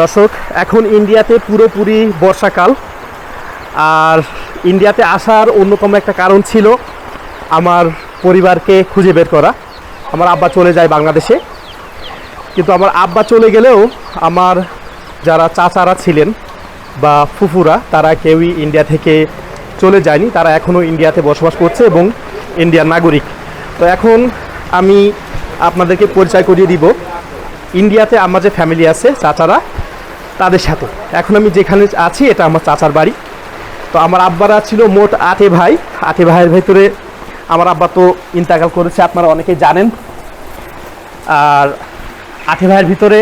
দর্শক, এখন ইন্ডিয়াতে পুরোপুরি বর্ষাকাল। আর ইন্ডিয়াতে আসার অন্যতম একটা কারণ ছিল আমার পরিবারকে খুঁজে বের করা। আমার আব্বা চলে যায় বাংলাদেশে। কিন্তু আমার আব্বা চলে গেলেও আমার যারা চাচারা ছিলেন বা ফুফুরা, তারা কেউই ইন্ডিয়া থেকে চলে যায়নি। তারা এখনও ইন্ডিয়াতে বসবাস করছে এবং ইন্ডিয়ার নাগরিক। তো এখন আমি আপনাদেরকে পরিচয় করিয়ে দিব। ইন্ডিয়াতে আমার যে ফ্যামিলি আছে, চাচারা তাদের সাথে। এখন আমি যেখানে আছি, এটা আমার চাচার বাড়ি। তো আমার আব্বারা ছিল মোট আটে ভাই। আটে ভাইয়ের ভেতরে আমার আব্বা তো ইন্তাকাল করেছে, আপনারা অনেকেই জানেন। আর আটে ভাইয়ের ভিতরে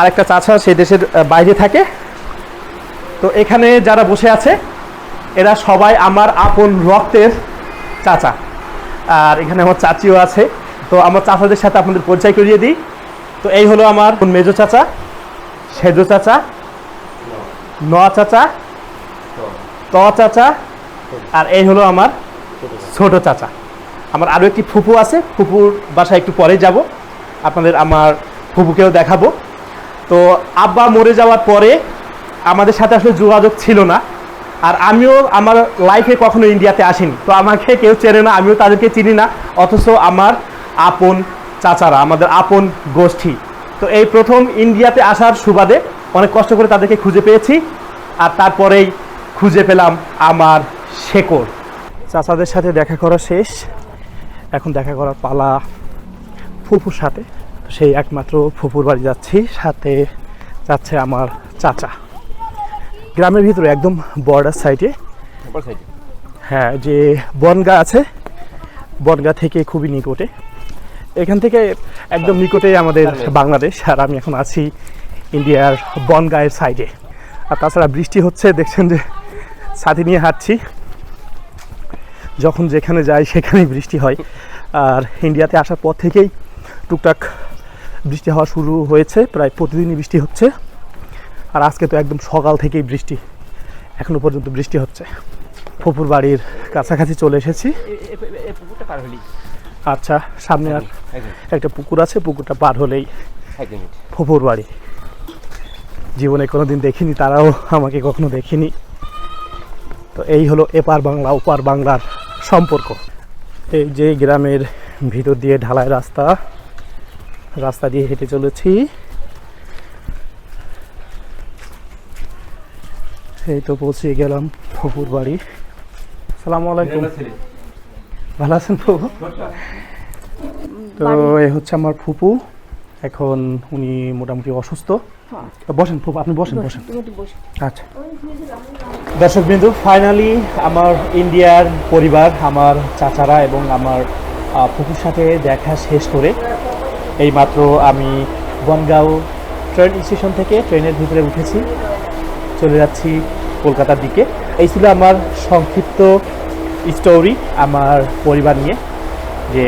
আরেকটা চাচা, সে দেশের বাইরে থাকে। তো এখানে যারা বসে আছে, এরা সবাই আমার আপন রক্তের চাচা। আর এখানে আমার চাচিও আছে। তো আমার চাচাদের সাথে আপনাদের পরিচয় করিয়ে দিই। তো এই হলো আমার মেজো চাচা। সেজো চাচা? ন চাচা? ত চাচা? আর এই হলো আমার ছোট চাচা। আমার আরও একটি ফুপু আছে, ফুপুর বাসায় একটু পরে যাব। আপনাদের আমার ফুপুকেও দেখাবো। তো আব্বা মরে যাওয়ার পরে আমাদের সাথে আসলে যোগাযোগ ছিল না। আর আমিও আমার লাইফে কখনো ইন্ডিয়াতে আসিনি। তো আমাকে কেউ চেনে না, আমিও তাদেরকে চিনি না। অথচ আমার আপন চাচারা, আমাদের আপন গোষ্ঠী। তো এই প্রথম ইন্ডিয়াতে আসার সুবাদে অনেক কষ্ট করে তাদেরকে খুঁজে পেয়েছি। আর তারপরেই খুঁজে পেলাম আমার শেকড়। চাচাদের সাথে দেখা করা শেষ। এখন দেখা করার পালা ফুফুর সাথে। তো সেই একমাত্র ফুফুর বাড়ি যাচ্ছি সাথে যাচ্ছে আমার চাচা। গ্রামের ভিতরে একদম বর্ডার সাইডে হ্যাঁ যে বনগা আছে বনগা থেকে খুবই নিকটে। এখান থেকে একদম নিকটে আমাদের বাংলাদেশ আর আমি এখন আছি ইন্ডিয়ার বনগাঁয়ের সাইডে আর তাছাড়া বৃষ্টি হচ্ছে দেখছেন যে ছাতি নিয়ে হাঁটছি। যখন যেখানে যাই সেখানেই বৃষ্টি হয়। আর ইন্ডিয়াতে আসার পর থেকেই টুকটাক বৃষ্টি হওয়া শুরু হয়েছে প্রায় প্রতিদিনই বৃষ্টি হচ্ছে। আর আজকে তো একদম সকাল থেকেই বৃষ্টি এখনও পর্যন্ত বৃষ্টি হচ্ছে। ফুপুর বাড়ির কাছাকাছি চলে এসেছি। আচ্ছা সামনে আর একটা পুকুর আছে পুকুরটা পার হলেই ফুপুর বাড়ি। জীবনে কোনোদিন দেখিনি তারাও আমাকে কখনো দেখিনি। তো এই হলো এপার বাংলা ওপার বাংলার সম্পর্ক। এই যে গ্রামের ভিতর দিয়ে ঢালাই রাস্তা রাস্তা দিয়ে হেঁটে চলেছি। এই তো পৌঁছে গেলাম ফুপুর বাড়ি। সালাম আলাইকুম। ভালো আছেন? ফুপু? তো এ হচ্ছে আমার ফুপু। এখন উনি মোটামুটি অসুস্থ। বসেন ফুপু আপনি বসেন বসেন আচ্ছা। দর্শক বিন্দু ফাইনালি আমার ইন্ডিয়ার পরিবার আমার চাচারা এবং আমার ফুপুর সাথে দেখা শেষ করে। এইমাত্র আমি বনগাঁও ট্রেন স্টেশন থেকে ট্রেনের ভিতরে উঠেছি। চলে যাচ্ছি কলকাতার দিকে। এই ছিল আমার সংক্ষিপ্ত স্টোরি আমার পরিবার নিয়ে যে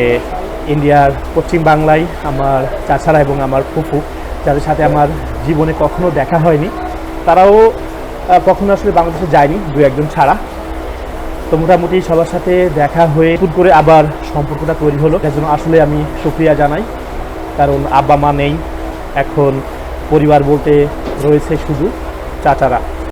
ইন্ডিয়ার পশ্চিম বাংলায় আমার চাচারা এবং আমার ফুফু, যাদের সাথে আমার জীবনে কখনো দেখা হয়নি। তারাও কখনো আসলে বাংলাদেশে যায়নি, দু একজন ছাড়া। তো মোটামুটি সবার সাথে দেখা হয়ে নতুন করে আবার সম্পর্কটা তৈরি হলো। তার জন্য আসলে আমি সুক্রিয়া জানাই, কারণ আব্বা মা নেই, এখন পরিবার বলতে রয়েছে শুধু চাচারা।